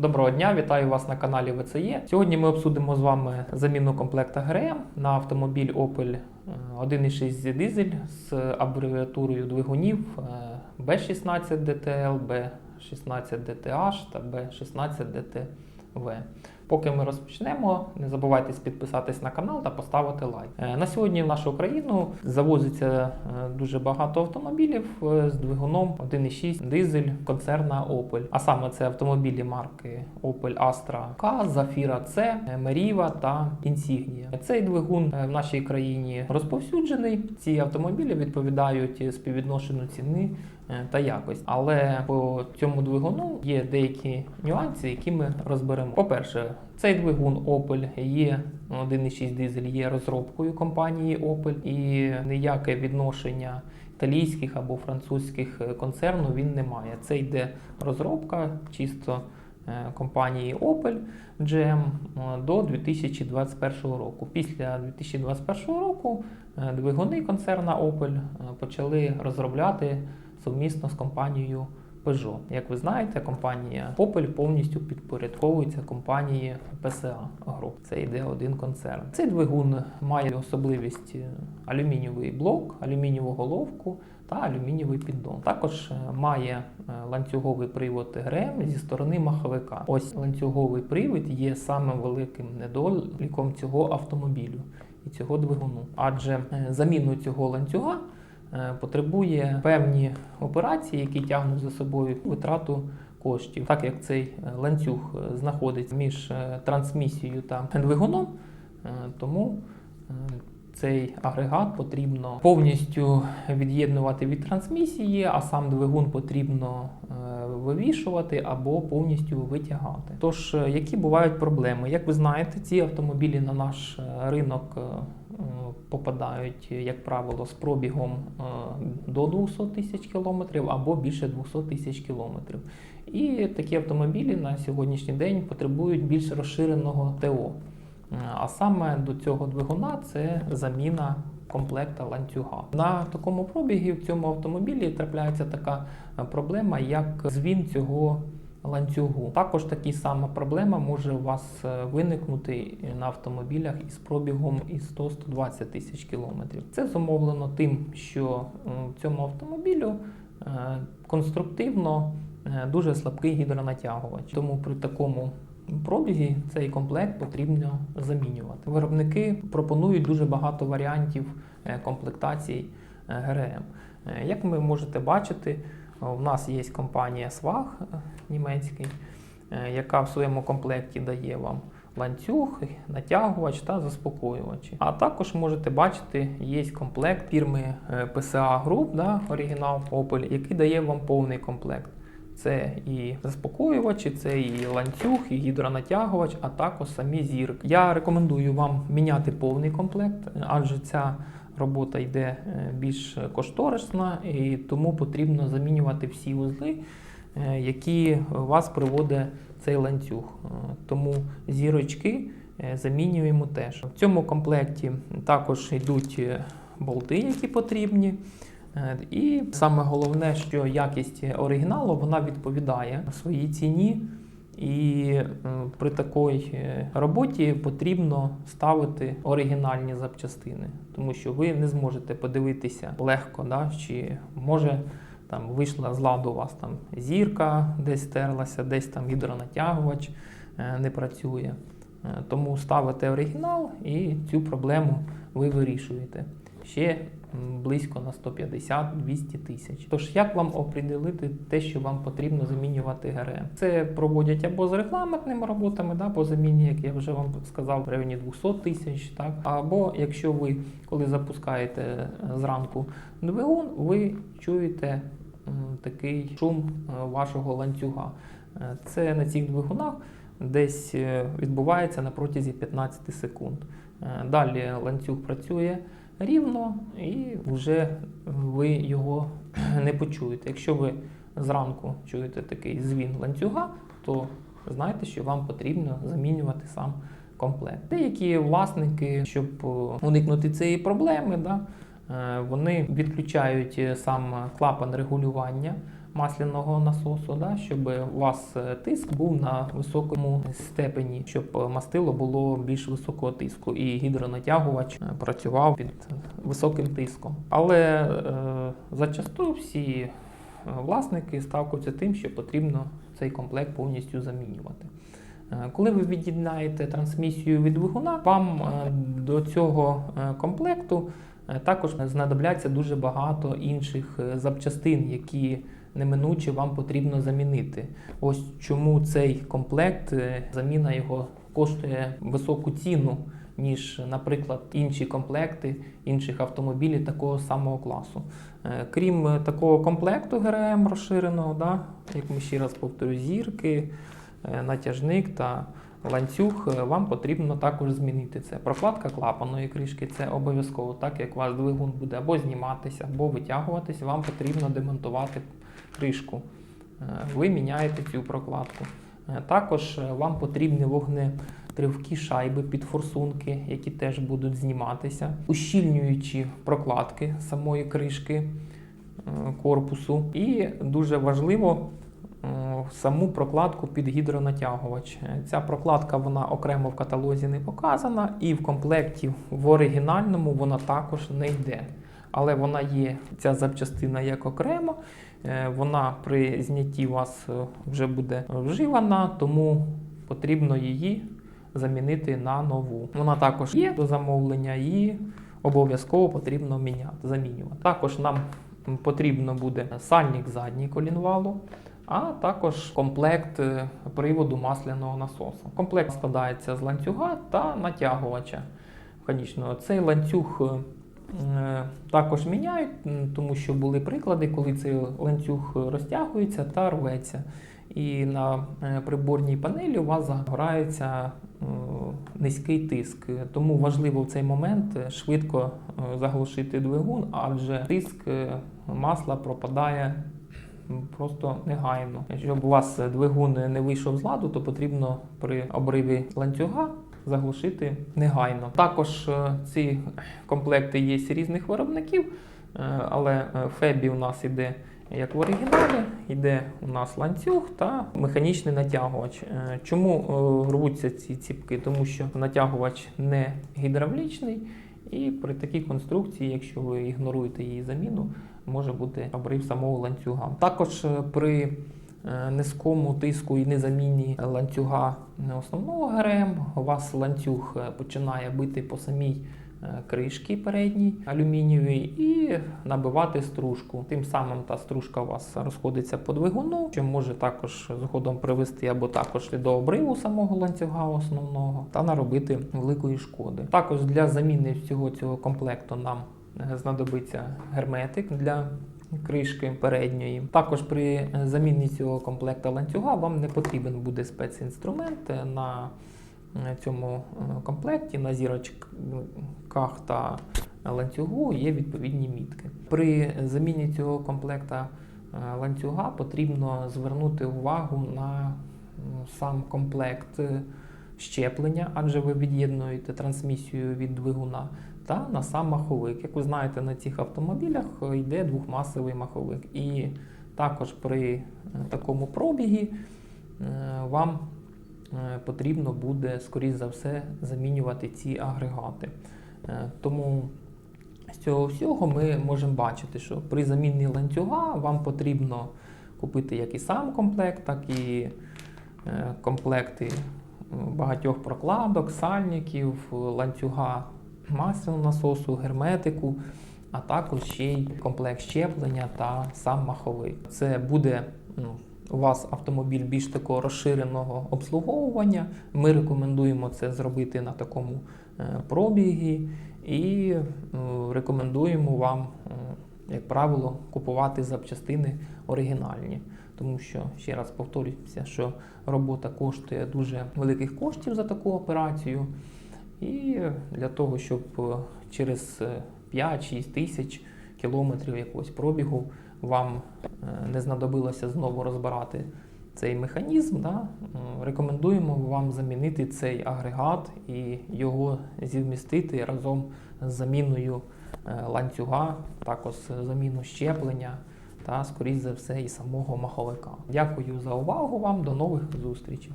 Доброго дня, вітаю вас на каналі ВЦЄ. Сьогодні ми обсудимо з вами заміну комплекта ГРМ на автомобіль Opel е, 1.6 дизель з абревіатурою двигунів е, B16 DTL, B16 DTH та B16 DTV. Поки ми розпочнемо, не забувайте підписатись на канал та поставити лайк. Е, На сьогодні в нашу країну завозиться е, дуже багато автомобілів е, з двигуном 1.6 дизель концерна Opel. А саме це автомобілі марки Opel Astra K, Zafira C, Meriva та Insignia. Цей двигун в нашій країні розповсюджений. Ці автомобілі відповідають співвідношенню ціни та якості. Але по цьому двигуну є деякі нюанси, які ми розберемо. По-перше, цей двигун Opel є 1.6 дизель є розробкою компанії Opel і ніяке відношення італійських або французьких е, концерну він не має. Це йде розробка чисто е, компанії Opel GM е, до 2021 року. Після 2021 року двигуни концерна Opel почали розробляти сумісно з компанією Peugeot. Як ви знаєте, компанія Opel повністю підпорядковується компанії PSA Group. Це йде один концерн. Цей двигун має особливість е, алюмінієвий блок, алюмінієву головку та алюмінієвий піддон. Також е, має е, ланцюговий привод ГРМ зі сторони маховика. Ось ланцюговий привід є самим великим недоліком цього автомобілю і цього двигуну, адже заміну цього ланцюга потребує певні операції, які тягнуть за собою витрату коштів. Так як цей е, ланцюг е, знаходиться між е, трансмісією та двигуном, е, тому е, цей агрегат потрібно повністю від'єднувати від трансмісії, а сам двигун потрібно е, вивішувати або повністю витягати. Тож, е, які бувають проблеми? Як ви знаєте, ці автомобілі на наш е, ринок е, е, попадають, як правило, з пробігом е, до 200 тисяч кілометрів або більше 200 тисяч кілометрів. І такі автомобілі на сьогоднішній день потребують більш розширеного ТО. Е, А саме до цього двигуна це заміна комплекта ланцюга. На такому пробігі в цьому автомобілі трапляється така е, проблема, як звін цього ланцюгу. Також така сама проблема може у вас е, виникнути на автомобілях із пробігом із 100-120 тисяч кілометрів. Це зумовлено тим, що е, цьому автомобілю е, конструктивно дуже слабкий гідронатягувач. Тому при такому пробізі цей комплект потрібно замінювати. Виробники пропонують дуже багато варіантів комплектацій ГРМ. Як ви можете бачити, у нас є компанія Swag е, німецький, е, яка в своєму комплекті дає вам ланцюг, натягувач та заспокоювачі. А також можете бачити, є комплект фірми е, PSA Group, да, оригінал Opel, який дає вам повний комплект. Це і заспокоювачі, це і ланцюг, і гідронатягувач, а також самі зірки. Я рекомендую вам міняти повний комплект, адже ця робота йде е, більш кошторисна, і тому потрібно замінювати всі вузли, е, які вас приводить цей ланцюг. Е, Тому зірочки замінюємо теж. В цьому комплекті також йдуть болти, які потрібні. І саме головне, що якість оригіналу вона відповідає своїй ціні. І е, при такій е, роботі потрібно ставити оригінальні запчастини, тому що ви не зможете подивитися легко, да, чи може там вийшла з ладу у вас там зірка, десь стерлася, десь там гідронатягувач е, не працює. Тому ставите оригінал і цю проблему ви вирішуєте. Ще близько на 150-200 тисяч. Тож як вам оприділити те, що вам потрібно замінювати ГРМ? Це проводять або з регламентними роботами, да, по заміні, як я вже вам сказав, в районі 200 тисяч, так або якщо ви коли запускаєте е, зранку двигун, ви чуєте такий шум е, вашого ланцюга. Е, Це на цих двигунах десь відбувається на протязі 15 секунд. Далі ланцюг працює рівно і вже ви його не почуєте. Якщо ви зранку чуєте такий звін ланцюга, то знайте, що вам потрібно замінювати сам комплект. Деякі власники, щоб е, уникнути цієї проблеми, да, е, вони відключають е, сам клапан регулювання масляного насосу, да, щоб у вас е, тиск був на високому степені, щоб е, мастило було більш високого тиску і гідронатягувач е, працював під високим тиском. Але е, зачасту всі власники ставкаються тим, що потрібно цей комплект повністю замінювати. Коли ви від'єднаєте трансмісію від двигуна, вам до цього комплекту також знадобляться дуже багато інших запчастин, які неминуче вам потрібно замінити. Ось чому цей комплект, е, заміна його коштує високу ціну, ніж, наприклад, інші комплекти інших автомобілів такого самого класу. Е, Крім е, такого комплекту ГРМ розширеного, да, як ми ще раз повторю, зірки, натяжник та ланцюг, вам потрібно також змінити це. Прокладка клапаної кришки це обов'язково, так як ваш двигун буде або зніматися, або витягуватись, вам потрібно демонтувати кришку. Е, Ви міняєте цю прокладку. Е, Також е, вам потрібні вогнетривкі шайби під форсунки, які теж будуть зніматися, ущільнюючі прокладки самої кришки корпусу. І дуже важливо саму прокладку під гідронатягувач. Ця прокладка вона окремо в каталозі не показана, і в комплекті в оригінальному вона також не йде. Але вона є ця запчастина як окремо. Е, Вона при знятті вас е, вже буде вживана, тому потрібно її замінити на нову. Вона також є до замовлення і обов'язково потрібно міняти, замінювати. Також нам потрібно буде сальник задній колінвалу, а також комплект е, приводу масляного насосу. Комплект складається з ланцюга та натягувача механічного. Цей ланцюг. Е, Також міняють, тому що були приклади, коли цей ланцюг розтягується та рветься. І на е, приборній панелі у вас загорається е, низький тиск. Тому важливо в цей момент швидко заглушити двигун, адже тиск масла пропадає просто негайно. Щоб у вас двигун не вийшов з ладу, то потрібно при обриві ланцюга заглушити негайно. Також е, ці комплекти є різних виробників, е, але е, Фебі у нас іде як в оригіналі, йде у нас ланцюг та механічний натягувач. Чому рвуться ці ціпки? Тому що натягувач не гідравлічний, і при такій конструкції, якщо ви ігноруєте її заміну, може бути обрив самого ланцюга. Також при низькому тиску і незамінні ланцюга основного ГРМ, у вас ланцюг е, починає бити по самій е, кришки передній алюмінієвій і набивати стружку. Тим самим та стружка у вас розходиться по двигуну, що може також згодом привести або також до обриву самого ланцюга основного та наробити великої шкоди. Також для заміни всього цього комплекту нам е, знадобиться герметик для кришки передньої. Також при е, заміні цього комплекта ланцюга вам не потрібен буде спецінструмент Е, на е, цьому комплекті, на зірочках та ланцюгу є відповідні мітки. При заміні цього комплекта ланцюга потрібно звернути увагу на сам комплект щеплення, адже ви від'єднуєте трансмісію від двигуна, та на сам маховик. Як ви знаєте, на цих автомобілях е, йде двохмасовий маховик. І також при е, такому пробігі е, вам потрібно буде, скоріш за все, замінювати ці агрегати. Тому з цього всього ми можемо бачити, що при заміні ланцюга вам потрібно купити як і сам комплект, так і комплекти багатьох прокладок, сальників, ланцюга масляного насосу, герметику, а також ще й комплект щеплення та сам маховик. Це буде ну, у вас автомобіль більш такого розширеного обслуговування. Ми рекомендуємо це зробити на такому е, пробігі і е, рекомендуємо вам, е, як правило, купувати запчастини оригінальні. Тому що ще раз повторюся, що робота коштує дуже великих коштів за таку операцію. І для того, щоб е, через е, 5-6 тисяч кілометрів якогось пробігу вам е, не знадобилося знову розбирати цей механізм, да, е, рекомендуємо вам замінити цей агрегат і його зівмістити разом з заміною е, ланцюга, також заміну щеплення та, скоріш за все, і самого маховика. Дякую за увагу вам. До нових зустрічей.